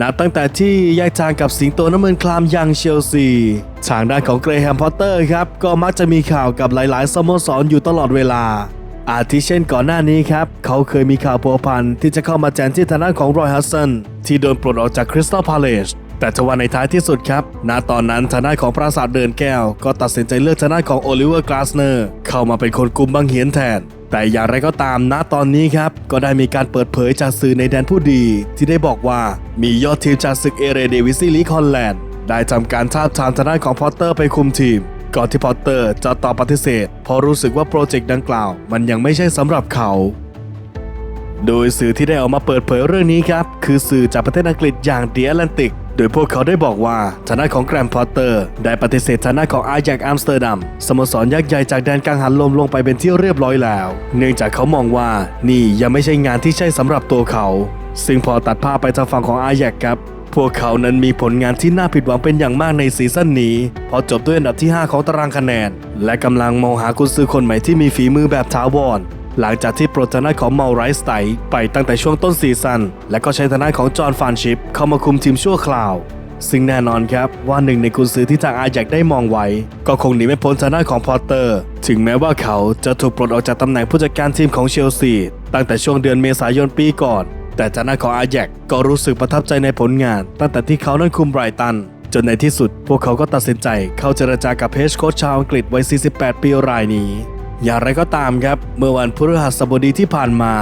นับตั้งแต่ที่แยกทางกับสิงโตน้ำเงินคลามยังเชลซีทางด้านของเกรแฮมพอตเตอร์ครับ ก็มักจะมีข่าวกับหลาย ๆ สโมสรอยู่ตลอดเวลา อาทิเช่นก่อนหน้านี้ครับ เขาเคยมีข่าวพัวพันที่จะเข้ามาแจนที่ทางด้านของรอยฮัสซันที่โดนปลดออกจากคริสตัลพาเลส แต่ทว่าในท้ายที่สุดครับ ณ ตอนนั้นทางด้านของปราสาทเดินแก้ว ก็ตัดสินใจเลือกทางด้านของโอลิเวอร์กลาสเนอร์เข้ามาเป็นคนกุมบังเหียนแทน แต่อย่างไรก็ตามณตอนนี้ครับ ก็ได้มีการเปิดเผยจากสื่อในแดนผู้ดี ที่ได้บอกว่ามียอดทีมจากศึกเอเรเดวิซีลีคอนแลนด์ได้ทำการทาบทามทางด้านของพอตเตอร์ไปคุมทีม ก่อนที่พอตเตอร์จะตอบปฏิเสธเพราะรู้สึกว่าโปรเจกต์ดังกล่าว มันยังไม่ใช่สำหรับเขาโดยสื่อที่ได้ออกมาเปิดเผยเรื่องนี้ครับ คือสื่อจากประเทศอังกฤษอย่าง The Atlantic โดยพวกเขาได้บอกว่าฐานะของแกรมพอตเตอร์ได้ปฏิเสธฐานะของอาแยกอัมสเตอร์ดัมสโมสรยักษ์ใหญ่จากแดนกลางหันลมลงไปเป็นที่เรียบร้อยแล้ว เนื่องจากเขามองว่านี่ยังไม่ใช่งานที่ใช่สำหรับตัวเขา ซึ่งพอตัดภาพไปทางฝั่งของอาแยกครับพวกเขานั้นมีผลงานที่น่าผิดหวังเป็นอย่างมากในซีซั่นนี้ พอจบด้วยอันดับที่ 5 ของตารางคะแนน และกำลังมองหากุญซือคนใหม่ที่มีฝีมือแบบถาวร หลังจากที่โปรดทนายของเมาไรส์ไตไปตั้งแต่ช่วงต้นซีซั่นและก็ใช้ทนายของจอห์นฟานชิปเข้ามาคุมทีมชั่วคราว ซึ่งแน่นอนครับว่าหนึ่งในกุญซือที่ทางอาแยกได้มองไว้ ก็คงหนีไม่พ้นทนายของพอตเตอร์ ถึงแม้ว่าเขาจะถูกปลดออกจากตำแหน่งผู้จัดการทีมของเชลซีตั้งแต่ช่วงเดือนเมษายนปีก่อน แต่ทางด้านของอาแยกก็รู้สึกประทับใจในผลงาน ตั้งแต่ที่เขานั้นคุมไบรตันจนในที่สุด พวกเขาก็ตัดสินใจเข้าเจรจากับเฮดโค้ชชาวอังกฤษวัย 48 ปีรายนี้ อย่างไรก็ตามครับ เมื่อวันพฤหัสบดีที่ผ่านมา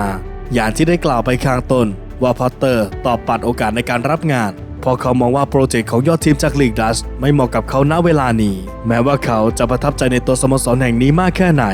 อย่างที่ได้กล่าวไปข้างต้น ว่าพอตเตอร์ตอบปัดโอกาสในการรับงานเพราะเขามองว่าโปรเจกต์ของยอดทีมจากลีกดัชไม่เหมาะกับเขาณเวลานี้ แม้ว่าเขาจะประทับใจในตัวสโมสรแห่งนี้มากแค่ไหน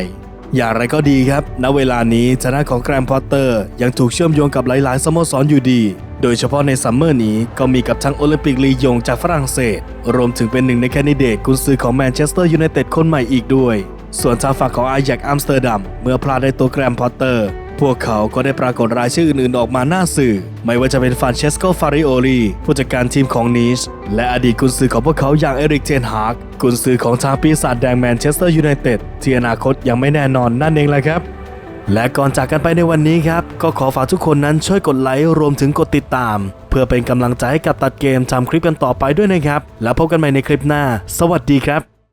อย่างไรก็ดีครับ ณเวลานี้ชนะของแกรมพอตเตอร์ยังถูกเชื่อมโยงกับหลายๆสโมสรอยู่ดี โดยเฉพาะในซัมเมอร์นี้ก็มีกับทั้งโอลิมปิกลียงจากฝรั่งเศส รวมถึงเป็นหนึ่งในแคนดิเดตกุนซือของแมนเชสเตอร์ยูไนเต็ดคนใหม่อีกด้วย ส่วนทางฝั่งของไอแยกอัมสเตอร์ดัมเมื่อพลาดได้ตัวแกรมพอตเตอร์ พวกเขาก็ได้ปรากฏรายชื่ออื่นๆออกมาหน้าสื่อ ไม่ว่าจะเป็นฟานเชสโกฟาริโอลีผู้จัดการทีมของนีชและอดีตกุนซือของพวกเขาอย่างเอริกเทนฮาร์กกุนซือของทางปีศาจแดงแมนเชสเตอร์ยูไนเต็ดที่อนาคตยังไม่แน่นอนนั่นเองแหละครับและก่อนจากกันไปในวันนี้ครับ ก็ขอฝากทุกคนนั้นช่วยกดไลค์รวมถึงกดติดตาม เพื่อเป็นกำลังใจให้กับตัดเกมทำคลิปกันต่อไปด้วยนะครับ แล้วพบกันใหม่ในคลิปหน้า สวัสดีครับ